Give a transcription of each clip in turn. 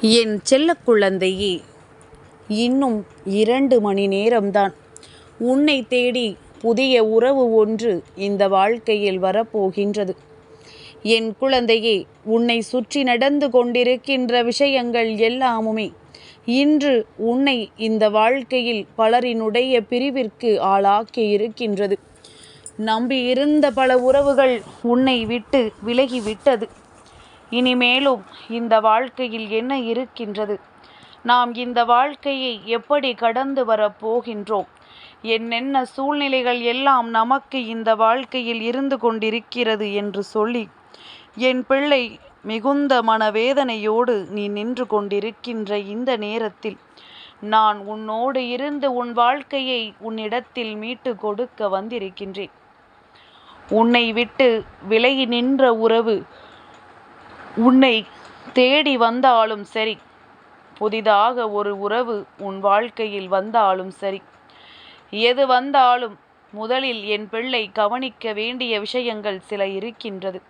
என் செல்ல குழந்தையே இன்னும் இரண்டு மணி நேரம்தான். உன்னை தேடி புதிய உறவு ஒன்று இந்த வாழ்க்கையில் வரப்போகின்றது. என் குழந்தையே உன்னை சுற்றி நடந்து கொண்டிருக்கின்ற விஷயங்கள் எல்லாமுமே இன்று உன்னை இந்த வாழ்க்கையில் பலரினுடைய பிரிவிற்கு ஆளாக்கி இருக்கின்றது. நம்பியிருந்த பல உறவுகள் உன்னை விட்டு விலகிவிட்டது. இனிமேலும் இந்த வாழ்க்கையில் என்ன இருக்கின்றது? நாம் இந்த வாழ்க்கையை எப்படி கடந்து வரப் போகின்றோம்? என்னென்ன சூழ்நிலைகள் எல்லாம் நமக்கு இந்த வாழ்க்கையில் இருந்து கொண்டிருக்கிறது என்று சொல்லி என் பிள்ளை மிகுந்த மனவேதனையோடு நீ நின்று கொண்டிருக்கின்ற இந்த நேரத்தில் நான் உன்னோடு இருந்து உன் வாழ்க்கையை உன்னிடத்தில் மீட்டு கொடுக்க வந்திருக்கின்றேன். உன்னை விட்டு விலகி நின்ற உறவு உன்னை தேடி வந்தாலும் சரி. புதிதாக ஒரு உறவு உன் வாழ்க்கையில் வந்தாலும் சரி. எது வந்தாலும் முதலில் என் பிள்ளை கவனிக்க வேண்டிய விஷயங்கள் சில இருக்கின்றது.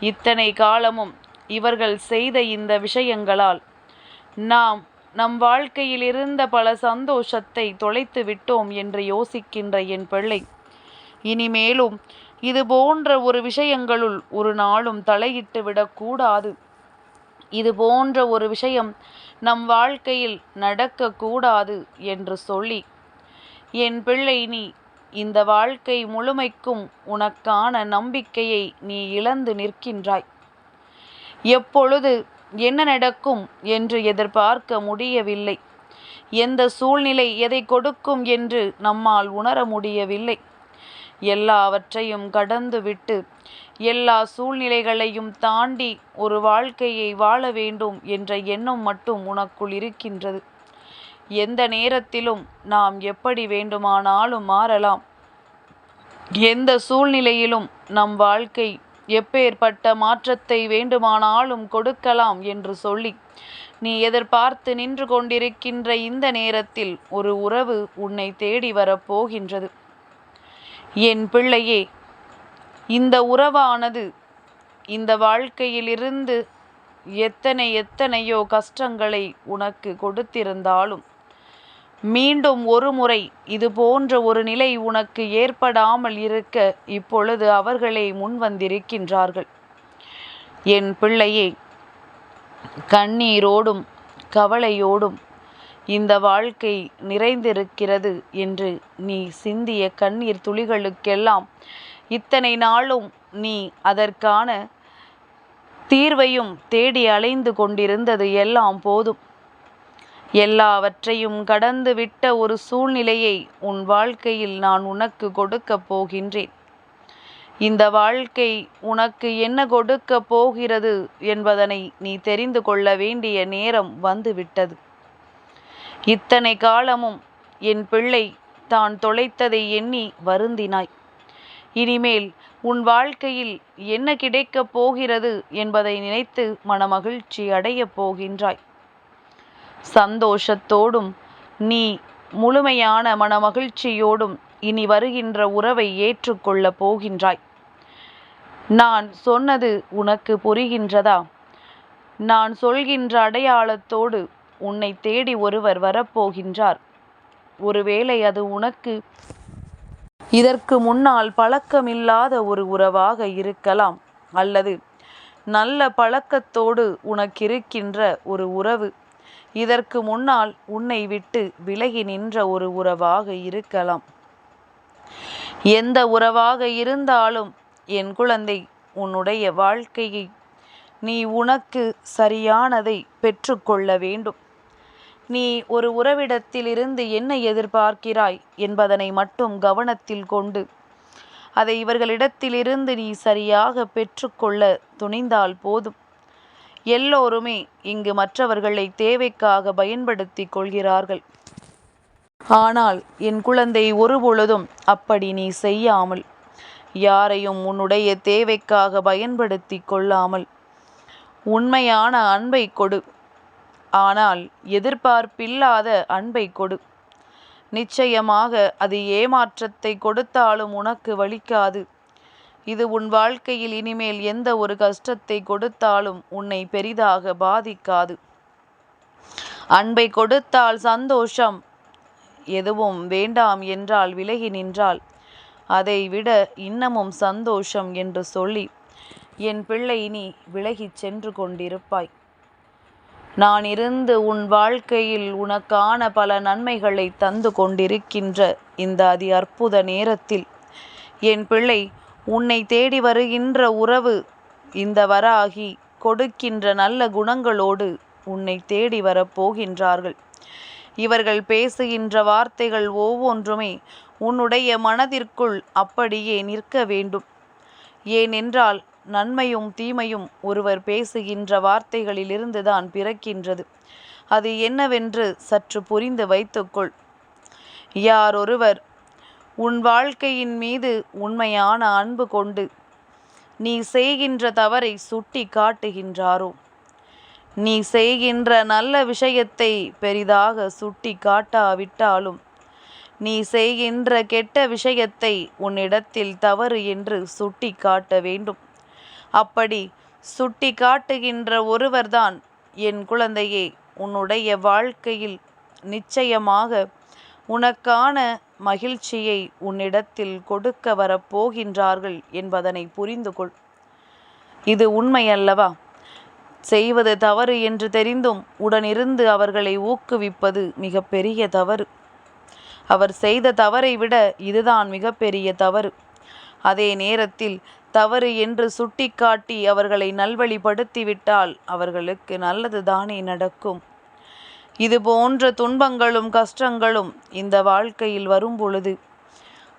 இத்தனை காலமும் இவர்கள் செய்த இந்த விஷயங்களால் நாம் நம் வாழ்க்கையில் இருந்த பல சந்தோஷத்தை தொலைத்து விட்டோம் என்று யோசிக்கின்ற என் பிள்ளை. இனிமேலும் இது போன்ற ஒரு விஷயங்களுள் ஒரு நாளும் தலையிட்டு விடக்கூடாது. இது போன்ற ஒரு விஷயம் நம் வாழ்க்கையில் நடக்கக்கூடாது என்று சொல்லி என் பிள்ளை நீ இந்த வாழ்க்கை முழுமைக்கும் உனக்கான நம்பிக்கையை நீ இழந்து நிற்கின்றாய். எப்பொழுது என்ன நடக்கும் என்று எதிர்பார்க்க முடியவில்லை. எந்த சூழ்நிலை எதை கொடுக்கும் என்று நம்மால் உணர முடியவில்லை. எல்லாவற்றையும் கடந்துவிட்டு எல்லா சூழ்நிலைகளையும் தாண்டி ஒரு வாழ்க்கையை வாழ வேண்டும் என்ற எண்ணம் மட்டும் உனக்குள் இருக்கின்றது. எந்த நேரத்திலும் நாம் எப்படி வேண்டுமானாலும் மாறலாம். எந்த சூழ்நிலையிலும் நம் வாழ்க்கை எப்பேற்பட்ட மாற்றத்தை வேண்டுமானாலும் கொடுக்கலாம் என்று சொல்லி நீ எதிர்பார்த்து நின்று கொண்டிருக்கின்ற இந்த நேரத்தில் ஒரு உறவு உன்னை தேடி வரப்போகின்றது. என் பிள்ளையே இந்த உறவானது இந்த வாழ்க்கையிலிருந்து எத்தனை எத்தனையோ கஷ்டங்களை உனக்கு கொடுத்திருந்தாலும் மீண்டும் ஒரு முறை இது போன்ற ஒரு நிலை உனக்கு ஏற்படாமல் இருக்க இப்பொழுது அவர்களே முன் வந்திருக்கின்றார்கள். என் பிள்ளையே கண்ணீரோடும் கவலையோடும் இந்த வாழ்க்கை நிறைந்திருக்கிறது என்று நீ சிந்திய கண்ணீர் துளிகளுக்கெல்லாம் இத்தனை நாளும் நீ அதற்கான தீர்வையும் தேடி அலைந்து கொண்டிருந்தது எல்லாம் போதும். எல்லாவற்றையும் கடந்து விட்ட ஒரு சூழ்நிலையை உன் வாழ்க்கையில் நான் உனக்கு கொடுக்கப் போகின்றேன். இந்த வாழ்க்கை உனக்கு என்ன கொடுக்க போகிறது என்பதனை நீ தெரிந்து கொள்ள வேண்டிய நேரம் வந்துவிட்டது. இத்தனை காலமும் என் பிள்ளை தான் தொலைத்ததை எண்ணி வருந்தினாய். இனிமேல் உன் வாழ்க்கையில் என்ன கிடைக்கப் போகிறது என்பதை நினைத்து மனமகிழ்ச்சி அடையப் போகின்றாய். சந்தோஷத்தோடும் நீ முழுமையான மனமகிழ்ச்சியோடும் இனி வருகின்ற உறவை ஏற்றுக்கொள்ளப் போகின்றாய். நான் சொன்னது உனக்கு புரிகின்றதா? நான் சொல்கின்ற அடையாளத்தோடு உன்னை தேடி ஒருவர் வரப்போகின்றார். ஒருவேளை அது உனக்கு இதற்கு முன்னால் பழக்கமில்லாத ஒரு உறவாக இருக்கலாம். அல்லது நல்ல பழக்கத்தோடு உனக்கிருக்கின்ற ஒரு உறவு. இதற்கு முன்னால் உன்னை விட்டு விலகி நின்ற ஒரு உறவாக இருக்கலாம். எந்த உறவாக இருந்தாலும் என் குழந்தை உன்னுடைய வாழ்க்கையை நீ உனக்கு சரியானதை பெற்றுக்கொள்ள வேண்டும். நீ ஒரு உறவிடத்திலிருந்து என்ன எதிர்பார்க்கிறாய் என்பதனை மட்டும் கவனத்தில் கொண்டு. அதை இவர்களிடத்திலிருந்து நீ சரியாக பெற்றுக்கொள்ள துணிந்தால் போதும். எல்லோருமே இங்கு மற்றவர்களை தேவைக்காக பயன்படுத்தி கொள்கிறார்கள். ஆனால் என் குழந்தை ஒருபொழுதும் அப்படி நீ செய்யாமல் யாரையும் உன்னுடைய தேவைக்காக பயன்படுத்தி கொள்ளாமல். உண்மையான அன்பை கொடு. ஆனால் எதிர்பார்ப்பில்லாத அன்பை கொடு. நிச்சயமாக அது ஏமாற்றத்தை கொடுத்தாலும் உனக்கு வலிக்காது. இது உன் வாழ்க்கையில் இனிமேல் எந்த ஒரு கஷ்டத்தை கொடுத்தாலும் உன்னை பெரிதாக பாதிக்காது. அன்பை கொடுத்தால் சந்தோஷம் எதுவும் வேண்டாம் என்றால் விலகி நின்றால் அதை விட இன்னமும் சந்தோஷம் என்று சொல்லி என் பிள்ளை நீ விலகிச் சென்று கொண்டிருப்பாய். நான் இருந்து உன் வாழ்க்கையில் உனக்கான பல நன்மைகளை தந்து கொண்டிருக்கின்ற இந்த அதி அற்புத நேரத்தில் என் பிள்ளை உன்னை தேடி வருகின்ற உறவு இந்த வராகி கொடுக்கின்ற நல்ல குணங்களோடு உன்னை தேடி வரப்போகின்றார்கள் இவர்கள் பேசுகின்ற வார்த்தைகள் ஒவ்வொன்றுமே உன்னுடைய மனதிற்குள் அப்படியே நிற்க வேண்டும். ஏனென்றால் நன்மையும் தீமையும் ஒருவர் பேசுகின்ற வார்த்தைகளிலிருந்துதான் பிறக்கின்றது. அது என்னவென்று சற்று புரிந்து வைத்துக்கொள். யார் ஒருவர் உன் வாழ்க்கையின் மீது உண்மையான அன்பு கொண்டு நீ செய்கின்ற தவறை சுட்டி காட்டுகின்றாரோ? நீ செய்கின்ற நல்ல விஷயத்தை பெரிதாக சுட்டி காட்டாவிட்டாலும் நீ செய்கின்ற கெட்ட விஷயத்தை உன்னிடத்தில் தவறு என்று சுட்டி காட்ட வேண்டும். அப்படி சுட்டி காட்டுகின்ற ஒருவர்தான் என் குழந்தையே உன்னுடைய வாழ்க்கையில் நிச்சயமாக உனக்கான மகிழ்ச்சியை உன்னிடத்தில் கொடுக்க வரப்போகின்றார்கள் என்பதனை புரிந்து கொள் இது உண்மை அல்லவா செய்வது தவறு என்று தெரிந்தும் உடனிருந்து அவர்களை ஊக்குவிப்பது மிகப்பெரிய தவறு. அவர் செய்த தவறை விட இதுதான் மிகப்பெரிய தவறு. அதே நேரத்தில் தவறு என்று சுட்டிக்காட்டி அவர்களை நல்வழிப்படுத்திவிட்டால் அவர்களுக்கு நல்லது தானே நடக்கும். இது போன்ற துன்பங்களும் கஷ்டங்களும் இந்த வாழ்க்கையில் வரும் பொழுது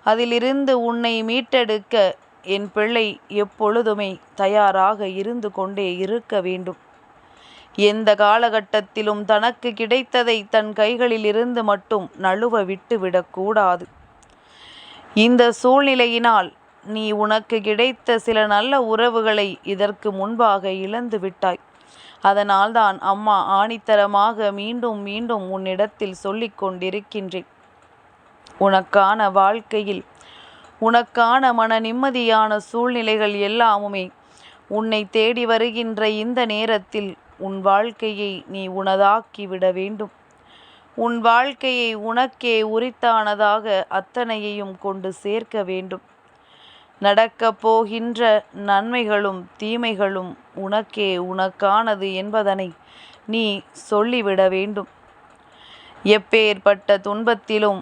அதிலிருந்து உன்னை மீட்டெடுக்க என் பிள்ளை எப்பொழுதுமே தயாராக இருந்து கொண்டே இருக்க வேண்டும். எந்த காலகட்டத்திலும் தனக்கு கிடைத்ததை தன் கைகளிலிருந்து மட்டும் நழுவ விட்டு விடக்கூடாது இந்த சூழ்நிலையினால் நீ உனக்கு கிடைத்த சில நல்ல உறவுகளை இதற்கு முன்பாக இழந்து விட்டாய். அதனால்தான் அம்மா ஆணித்தரமாக மீண்டும் மீண்டும் உன்னிடத்தில் சொல்லிக் கொண்டிருக்கின்றேன். உனக்கான வாழ்க்கையில் உனக்கான மன நிம்மதியான சூழ்நிலைகள் எல்லாமுமே உன்னை தேடி வருகின்ற இந்த நேரத்தில் உன் வாழ்க்கையை நீ உனதாக்கி விட வேண்டும். உன் வாழ்க்கையை உனக்கே உரித்தானதாக அத்தனையையும் கொண்டு சேர்க்க வேண்டும். நடக்கப் போகின்ற நன்மைகளும் தீமைகளும் உனக்கே உனக்கானது என்பதனை நீ சொல்லிவிட வேண்டும். எப்பேற்பட்ட துன்பத்திலும்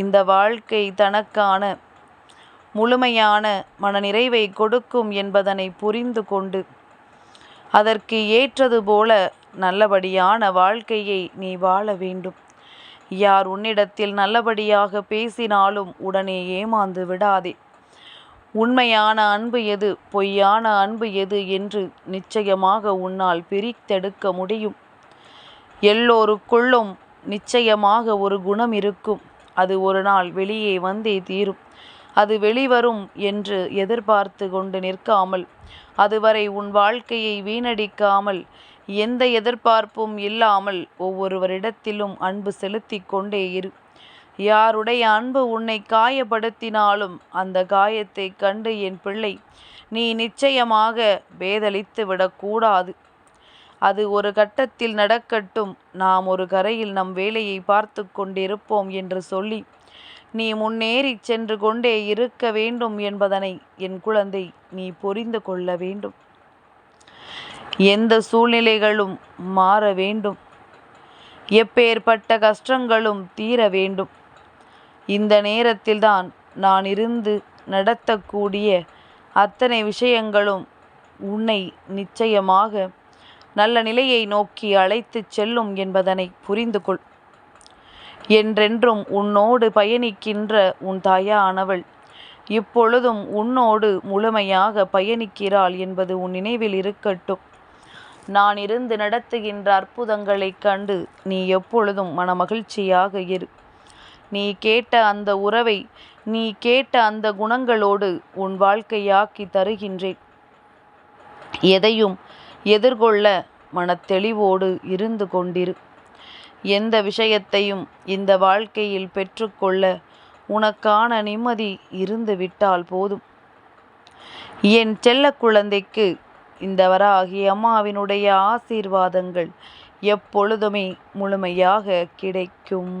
இந்த வாழ்க்கை தனக்கான முழுமையான மனநிறைவை கொடுக்கும் என்பதனை புரிந்து கொண்டு அதற்கு ஏற்றது போல நல்லபடியான வாழ்க்கையை நீ வாழ வேண்டும். யார் உன்னிடத்தில் நல்லபடியாக பேசினாலும் உடனே ஏமாந்து விடாதே. உண்மையான அன்பு எது? பொய்யான அன்பு எது என்று நிச்சயமாக உன்னால் பிரித்தெடுக்க முடியும். எல்லோருக்குள்ளும் நிச்சயமாக ஒரு குணம் இருக்கும். அது ஒரு நாள் வெளியே வந்தே தீரும். அது வெளிவரும் என்று எதிர்பார்த்து கொண்டு நிற்காமல் அதுவரை உன் வாழ்க்கையை வீணடிக்காமல் எந்த எதிர்பார்ப்பும் இல்லாமல் ஒவ்வொருவரிடத்திலும் அன்பு செலுத்தி கொண்டே இரு. யாருடைய அன்பு உன்னை காயப்படுத்தினாலும் அந்த காயத்தை கண்டு என் பிள்ளை நீ நிச்சயமாக பேதலித்து விடக்கூடாது. அது ஒரு கட்டத்தில் நடக்கட்டும். நாம் ஒரு கரையில் நம் வேலையை பார்த்து கொண்டிருப்போம் என்று சொல்லி நீ முன்னேறி சென்று கொண்டே இருக்க வேண்டும் என்பதனை என் குழந்தை நீ புரிந்து கொள்ள வேண்டும். எந்த சூழ்நிலைகளும் மாற வேண்டும். எப்பேற்பட்ட கஷ்டங்களும் தீர வேண்டும். இந்த நேரத்தில்தான் நான் இருந்து நடத்தக்கூடிய அத்தனை விஷயங்களும் உன்னை நிச்சயமாக நல்ல நிலையை நோக்கி அழைத்துச் செல்லும் என்பதனை புரிந்து கொள் என்றென்றும் உன்னோடு பயணிக்கின்ற உன் தாயானவள் இப்பொழுதும் உன்னோடு முழுமையாக பயணிக்கிறாள் என்பது உன் நினைவில் இருக்கட்டும். நான் இருந்து நடத்துகின்ற அற்புதங்களைக் கண்டு நீ எப்பொழுதும் மனமகிழ்ச்சியாக இரு. நீ கேட்ட அந்த உறவை நீ கேட்ட அந்த குணங்களோடு உன் வாழ்க்கையாக்கி தருகின்றேன். எதையும் எதிர்கொள்ள மனத்தெளிவோடு இருந்து கொண்டிரு. எந்த விஷயத்தையும் இந்த வாழ்க்கையில் பெற்றுக்கொள்ள உனக்கான நிம்மதி இருந்து விட்டால் போதும். என் செல்ல குழந்தைக்கு இந்த வராகி அம்மாவினுடைய ஆசீர்வாதங்கள் எப்பொழுதுமே முழுமையாக கிடைக்கும்.